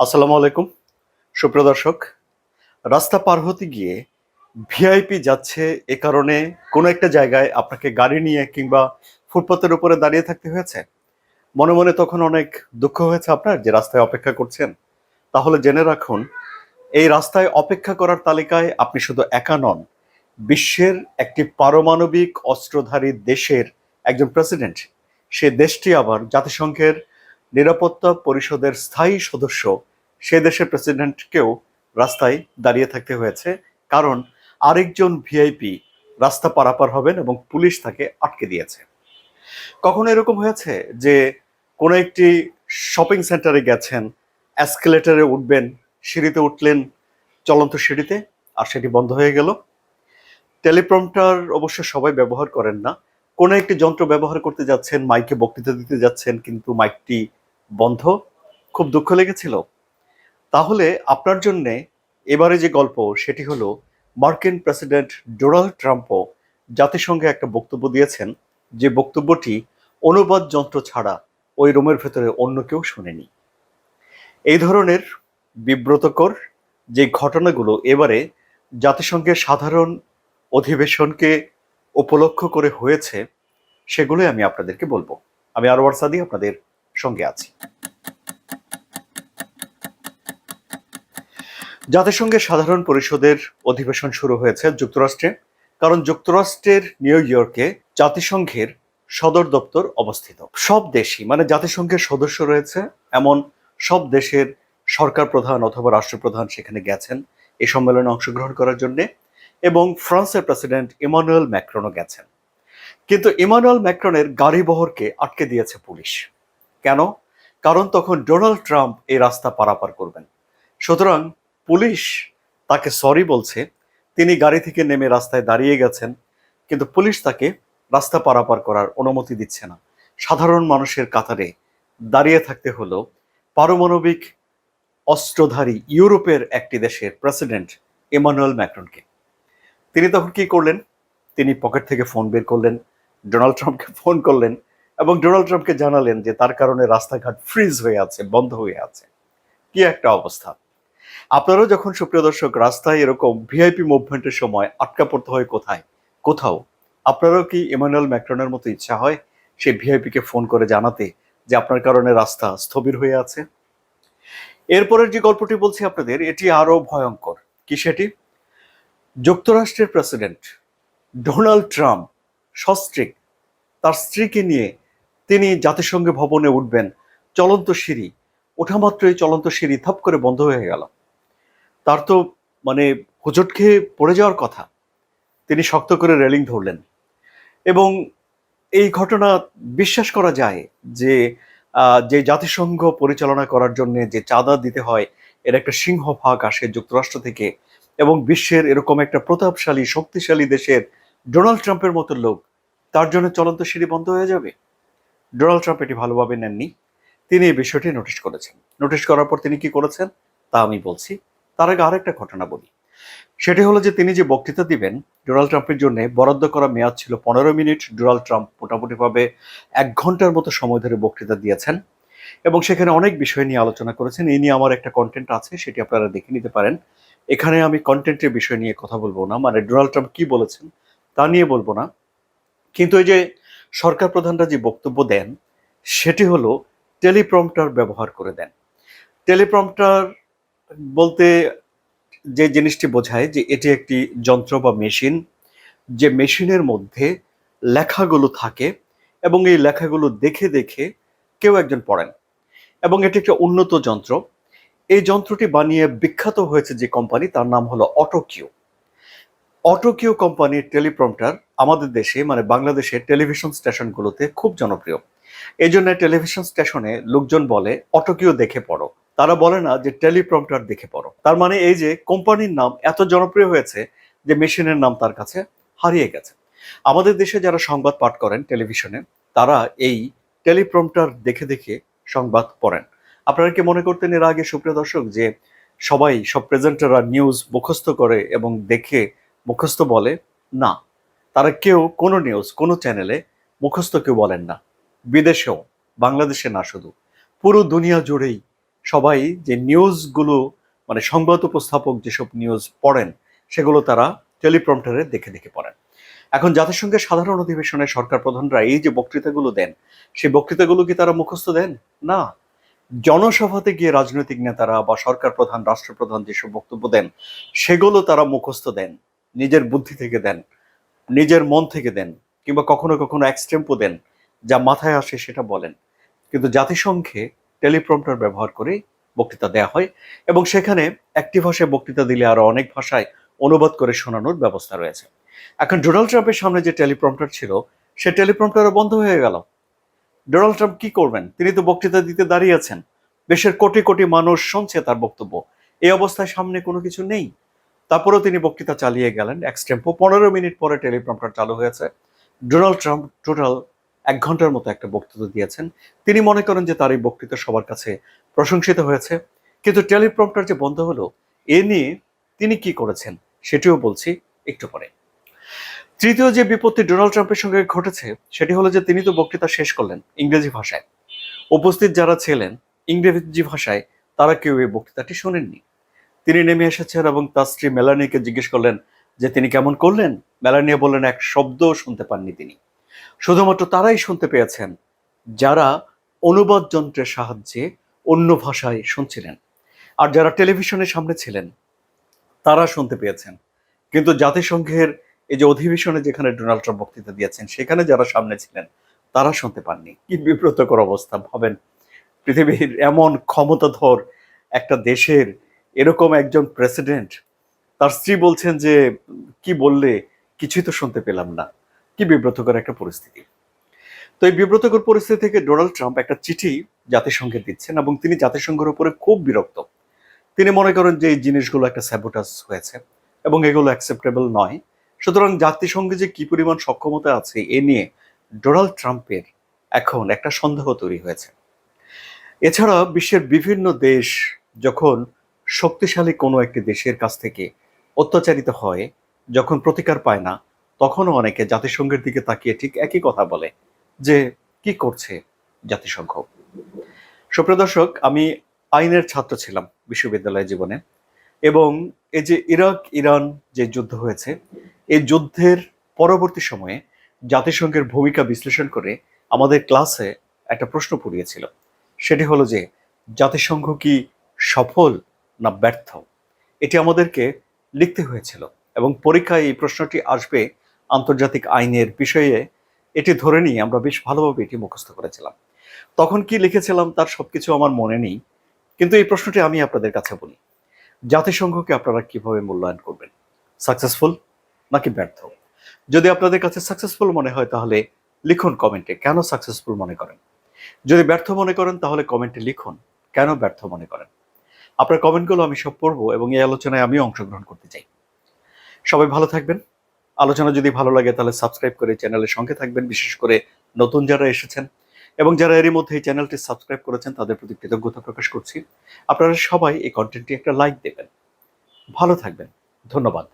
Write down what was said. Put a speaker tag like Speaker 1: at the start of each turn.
Speaker 1: আসসালামু আলাইকুম। সুপ্রদর্শক রাস্তা পার হতে গিয়ে ভিআইপি যাচ্ছে এ কারণে কোনো একটা জায়গায় আপনাকে গাড়ি নিয়ে কিংবা ফুটপাতের উপরে দাঁড়িয়ে থাকতে হয়েছে? মনে মনে তখন অনেক দুঃখ হয়েছে আপনার যে রাস্তায় অপেক্ষা করছেন। তাহলে জেনে রাখুন, এই রাস্তায় অপেক্ষা করার তালিকায় আপনি শুধু একা নন, বিশ্বের একটি পারমাণবিক অস্ত্রধারী দেশের একজন প্রেসিডেন্ট। সে দেশটি আবার জাতিসংঘের নিরাপত্তা পরিষদের স্থায়ী সদস্য সে দেশের প্রেসিডেন্টকেও রাস্তায় দাঁড়িয়ে থাকতে হয়েছে। কারণ আরেকজন ভিআইপি রাস্তা পারাপার হবেন এবং পুলিশ তাকে আটকে দিয়েছে। কখনো এরকম হয়েছে যে কোনো একটি শপিং সেন্টারে গেছেন অ্যাসকেলেটারে উঠবেন, সিঁড়িতে উঠলেন চলন্ত সিঁড়িতে, আর সেটি বন্ধ হয়ে গেল? টেলিপ্রম্পটার অবশ্য সবাই ব্যবহার করেন না। কোনো একটি যন্ত্র ব্যবহার করতে যাচ্ছেন, মাইকে বক্তৃতা দিতে যাচ্ছেন, কিন্তু মাইকটি বন্ধ, খুব দুঃখ লেগেছিল। তাহলে আপনার জন্যে এবারে যে গল্প, সেটি হলো মার্কিন প্রেসিডেন্ট ডোনাল্ড ট্রাম্পও জাতিসংঘে একটা বক্তব্য দিয়েছেন, যে বক্তব্যটি অনুবাদ যন্ত্র ছাড়া ওই রুমের ভেতরে অন্য কেউ শোনেনি। এই ধরনের বিব্রতকর যে ঘটনাগুলো এবারে জাতিসংঘের সাধারণ অধিবেশনকে উপলক্ষ করে হয়েছে, সেগুলোই আমি আপনাদেরকে বলব। আমি আরওয়ার সাদি, আপনাদের সঙ্গে আছি। জাতিসংঘের সাধারণ পরিষদের অধিবেশন শুরু হয়েছে যুক্তরাষ্ট্রে, কারণ যুক্তরাষ্ট্রের নিউ ইয়র্কে জাতিসংঘের সদর দপ্তর অবস্থিত। সব দেশই মানে জাতিসংঘের সদস্য রয়েছে, এমন সব দেশের সরকার প্রধান অথবা রাষ্ট্রপ্রধান সেখানে গেছেন এই সম্মেলনে অংশগ্রহণ করার জন্য, এবং ফ্রান্সের প্রেসিডেন্ট ইমানুয়েল ম্যাক্রনও গেছেন। কিন্তু ইমানুয়েল ম্যাক্রনের গাড়ি বহরকে আটকে দিয়েছে পুলিশ। কেন? কারণ তখন ডোনাল্ড ট্রাম্প এই রাস্তা পারাপার করবেন। সুতরাং পুলিশ তাকে সরি বলছে, তিনি গাড়ি থেকে নেমে রাস্তায় দাঁড়িয়ে গেছেন, কিন্তু পুলিশ তাকে রাস্তা পারাপার করার অনুমতি দিচ্ছে না। সাধারণ মানুষের কাতারে দাঁড়িয়ে থাকতে হলো পারমাণবিক অস্ত্রধারী ইউরোপের একটি দেশের প্রেসিডেন্ট এমানুয়েল ম্যাক্রনকে। তিনি তখন কি করলেন? তিনি পকেট থেকে ফোন বের করলেন, ডোনাল্ড ট্রাম্পকে ফোন করলেন এবং ডোনাল্ড ট্রাম্পকে জানালেন যে তার কারণে রাস্তাঘাট ফ্রিজ হয়ে আছে, বন্ধ হয়ে আছে। কি একটা অবস্থা। আপনারাও যখন সুপ্রিয় দর্শক, রাস্তায় এরকম ভিআইপি মুভমেন্টের সময় আটকা পড়তে হয় কোথায়? কোথাও? আপনারাও কি ইমানুয়েল ম্যাক্রনের মতো ইচ্ছা হয় সে ভিআইপিকে ফোন করে জানাতে যে আপনার কারণে রাস্তা স্থবির হয়ে আছে? এরপরের যে গল্পটি বলছি আপনাদের, এটি আরও ভয়ঙ্কর। কি সেটি? যুক্তরাষ্ট্রের প্রেসিডেন্ট ডোনাল্ড ট্রাম্প সস্ত্রীক, তার স্ত্রীকে নিয়ে তিনি জাতিসংঘ ভবনে উঠবেন। চলন্ত সিঁড়ি। ওঠা মাত্রই চলন্ত সিঁড়ি থাপ করে বন্ধ হয়ে গেল। তার তো মানে হুজট খেয়ে পড়ে যাওয়ার কথা। তিনি শক্ত করে রেলিং ধরলেন। এবং এই ঘটনা বিশ্বাস করা যায় যে যে জাতিসংঘ পরিচালনা করার জন্য যে চাঁদা দিতে হয়, এর একটা সিংহভাগ আসে যুক্তরাষ্ট্র থেকে। এবং বিশ্বের এরকম একটা প্রতাপশালী, শক্তিশালী দেশের ডোনাল্ড ট্রাম্পের মতো লোক, তার জন্য চলন্ত সিঁড়ি বন্ধ হয়ে যাবে। ডোনাল্ড ট্রাম্প এটি ভালোভাবে নেননি। তিনি এই বিষয়টি নোটিশ করেছেন। নোটিশ করার পর তিনি কি করেছেন? তা আমি বলছি। তার আগে আরেকটা ঘটনা বলি। সেটি হলো যে তিনি যে বক্তৃতা দিবেন, ডোনাল্ড ট্রাম্পের জন্য বরাদ্দ করা মেয়াদ ছিল পনেরো মিনিট। ডোনাল্ড ট্রাম্প মোটামুটিভাবে এক ঘণ্টার মতো সময় ধরে বক্তৃতা দিয়েছেন এবং সেখানে অনেক বিষয় নিয়ে আলোচনা করেছেন। এই নিয়ে আমার একটা কন্টেন্ট আছে, সেটি আপনারা দেখে নিতে পারেন। এখানে আমি কন্টেন্টের বিষয় নিয়ে কথা বলব না। মানে ডোনাল্ড ট্রাম্প কি বলেছেন তা নিয়ে বলব না। কিন্তু এই যে সরকার প্রধানরা যে বক্তব্য দেন, সেটি হলো টেলিপ্রম্পটার ব্যবহার করে দেন। টেলিপ্রম্পটার বলতে যে জিনিসটি বোঝায় যে এটি একটি যন্ত্র বা মেশিন, যে মেশিনের মধ্যে লেখাগুলো থাকে এবং এই লেখাগুলো দেখে দেখে কেউ একজন পড়েন এবং এটি একটা উন্নত যন্ত্র। এই যন্ত্রটি বানিয়ে বিখ্যাত হয়েছে যে কোম্পানি, তার নাম হলো অটোকিউ। অটোকিউ কোম্পানির টেলিপ্রম্পটার আমাদের দেশে মানে বাংলাদেশের টেলিভিশন স্টেশনগুলোতে খুব জনপ্রিয়। এই জন্য টেলিভিশন স্টেশনে লোকজন বলে, অটোকিও দেখে পড়ো। তারা বলে না যে টেলিপ্রম্পটার দেখে পড়ো। তার মানে এই যে কোম্পানির নাম এত জনপ্রিয় হয়েছে যে মেশিনের নাম তার কাছে হারিয়ে গেছে। আমাদের দেশে যারা সংবাদ পাঠ করেন টেলিভিশনে, তারা এই টেলিপ্রম্পটার দেখে দেখে সংবাদ পড়েন। আপনারা কি মনে করতেন এর আগে সুপ্রিয় দর্শক যে সবাই সব প্রেজেন্টাররা নিউজ মুখস্থ করে এবং দেখে মুখস্থ বলে, না, তারা কেউ কোনো নিউজ কোনো চ্যানেলে মুখস্থ কেউ বলেন না। বিদেশেও, বাংলাদেশে না শুধু। পুরো দুনিয়া জুড়েই সবাই যে নিউজগুলো মানে সংবাদ উপস্থাপক যেসব নিউজ পড়েন, সেগুলো তারা টেলিপ্রম্পটারে দেখে দেখে পড়েন। এখন জাতিসংঘের সাধারণ অধিবেশনে সরকার প্রধানরা এই যে বক্তৃতাগুলো দেন, সেই বক্তৃতাগুলো কি তারা মুখস্থ দেন? না। জনসভাতে গিয়ে রাজনৈতিক নেতারা বা সরকার প্রধান, রাষ্ট্রপ্রধান যেসব বক্তব্য দেন, সেগুলো তারা মুখস্থ দেন। নিজের বুদ্ধি থেকে দেন, নিজের মন থেকে দেন, কিংবা কখনো কখনো এক্সটেম্পো দেন, যা মাথায় আসে সেটা বলেন। কিন্তু জাতিসংঘে টেলিপ্রম্পটার ব্যবহার করে বক্তৃতা দেওয়া হয় এবং সেখানে একটি ভাষায় বক্তৃতা দিলে আরও অনেক ভাষায় অনুবাদ করে শোনানোর ব্যবস্থা রয়েছে। এখন ডোনাল্ড ট্রাম্পের সামনে যে টেলিপ্রম্পটার ছিল, সে টেলিপ্রম্পটারও বন্ধ হয়ে গেল। ডোনাল্ড ট্রাম্প কি করবেন? তিনি তো বক্তৃতা দিতে দাঁড়িয়ে আছেন। দেশের কোটি কোটি মানুষ শুনছে তার বক্তব্য। এই অবস্থায় সামনে কোনো কিছু নেই। তারপরেও তিনি বক্তৃতা চালিয়ে গেলেন এক্সটেম্পো পনেরো মিনিট পরে টেলিপ্রম্পটার চালু হয়েছে। ডোনাল্ড ট্রাম্প টোটাল এক ঘণ্টার মতো একটা বক্তৃতা দিয়েছেন। তিনি মনে করেন যে তার এই বক্তৃতা সবার কাছে প্রশংসিত হয়েছে। কিন্তু টেলিপ্রম্পটার যে বন্ধ হলো, এ নিয়ে তিনি কি করেছেন সেটিও বলছি একটু পরে। তৃতীয় যে বিপত্তি ডোনাল্ড ট্রাম্পের সঙ্গে ঘটেছে, সেটি হলো যে তিনি তো বক্তৃতা শেষ করলেন ইংরেজি ভাষায়। উপস্থিত যারা ছিলেন ইংরেজি ভাষায়, তারা কেউ এই বক্তৃতাটি শোনেননি। তিনি নেমে এসেছেন এবং তার স্ত্রী মেলানিকে জিজ্ঞেস করলেন যে তিনি কেমন করলেন? মেলানিয়া বললেন, এক শব্দও শুনতে পাননি তিনি। শুধুমাত্র তারাই শুনতে পেয়েছেন, যারা অনুবাদ যন্ত্রের সাহায্যে অন্য ভাষায় শুনছিলেন। আর যারা টেলিভিশনের সামনে ছিলেন, তারা শুনতে পেয়েছেন। কিন্তু জাতিসংঘের এই যে অধিবেশনে যেখানে ডোনাল্ড ট্রাম্প বক্তৃতা দিয়েছেন, সেখানে যারা সামনে ছিলেন, তারা শুনতে পাননি। কি বিব্রতকর অবস্থা, ভাবেন। পৃথিবীর এমন ক্ষমতাধর একটা দেশের এরকম একজন প্রেসিডেন্ট তার স্ত্রী বলছেন যে, কি বললে? কিছুই তো শুনতে পেলাম না। কি বিব্রতকর একটা পরিস্থিতি। তো এই বিব্রতকর পরিস্থিতি থেকে ডোনাল্ড ট্রাম্প একটা চিঠি জাতিসংঘে দিচ্ছেন এবং তিনি জাতিসংঘের উপরে খুব বিরক্ত। তিনি মনে করেন যে, এই জিনিসগুলো একটা স্যাবোটাস হয়েছে এবং এগুলো অ্যাকসেপ্টেবল নয়। সুতরাং জাতিসংঘে যে কি পরিমাণ সক্ষমতা আছে, এ নিয়ে ডোনাল্ড ট্রাম্পের এখন একটা সন্দেহ তৈরি হয়েছে। এছাড়া বিশ্বের বিভিন্ন দেশ যখন শক্তিশালী কোনো একটি দেশের কাছ থেকে অত্যাচারিত হয়, যখন প্রতিকার পায় না, তখনও অনেকে জাতিসংঘের দিকে তাকিয়ে ঠিক একই কথা বলে, যে কি করছে জাতিসংঘ। সুপ্রিয় দর্শক, আমি আইনের ছাত্র ছিলাম বিশ্ববিদ্যালয় জীবনে এবং এই যে ইরাক, ইরান যে যুদ্ধ হয়েছে, এই যুদ্ধের পরবর্তী সময়ে জাতিসংঘের ভূমিকা বিশ্লেষণ করে আমাদের ক্লাসে একটা প্রশ্ন পড়িয়েছিল সেটি হলো যে, জাতিসংঘ কি সফল না ব্যর্থ। এটি আমাদেরকে লিখতে হয়েছিল এবং পরীক্ষায় এই প্রশ্নটি আসবে আন্তর্জাতিক আইনের বিষয়ে। এটি ধরে নিয়ে আমরা বেশ ভালোভাবে এটি মুখস্থ করেছিলাম। তখন কি লিখেছিলাম তার সবকিছু আমার মনে নেই, কিন্তু এই প্রশ্নটি আমি আপনাদের কাছে বলি। জাতিসংঘকে আপনারা কীভাবে মূল্যায়ন করবেন? সাকসেসফুল নাকি ব্যর্থ? যদি আপনাদের কাছে সাকসেসফুল মনে হয় তাহলে লিখুন কমেন্টে, কেন সাকসেসফুল মনে করেন? যদি ব্যর্থ মনে করেন তাহলে কমেন্টে লিখুন, কেন ব্যর্থ মনে করেন? আপনার কমেন্টগুলো আমি সব পড়ব এবং এই আলোচনায় আমিও অংশগ্রহণ করতে চাই। সবাই ভালো থাকবেন। আলোচনা যদি ভালো লাগে তাহলে সাবস্ক্রাইব করে চ্যানেলের সঙ্গে থাকবেন, বিশেষ করে নতুন যারা এসেছেন এবং যারা এরই মধ্যে এই চ্যানেলটি সাবস্ক্রাইব করেছেন তাদের প্রতি কৃতজ্ঞতা প্রকাশ করছি। আপনারা সবাই এই কন্টেন্টটি একটা লাইক দেবেন। ভালো থাকবেন। ধন্যবাদ।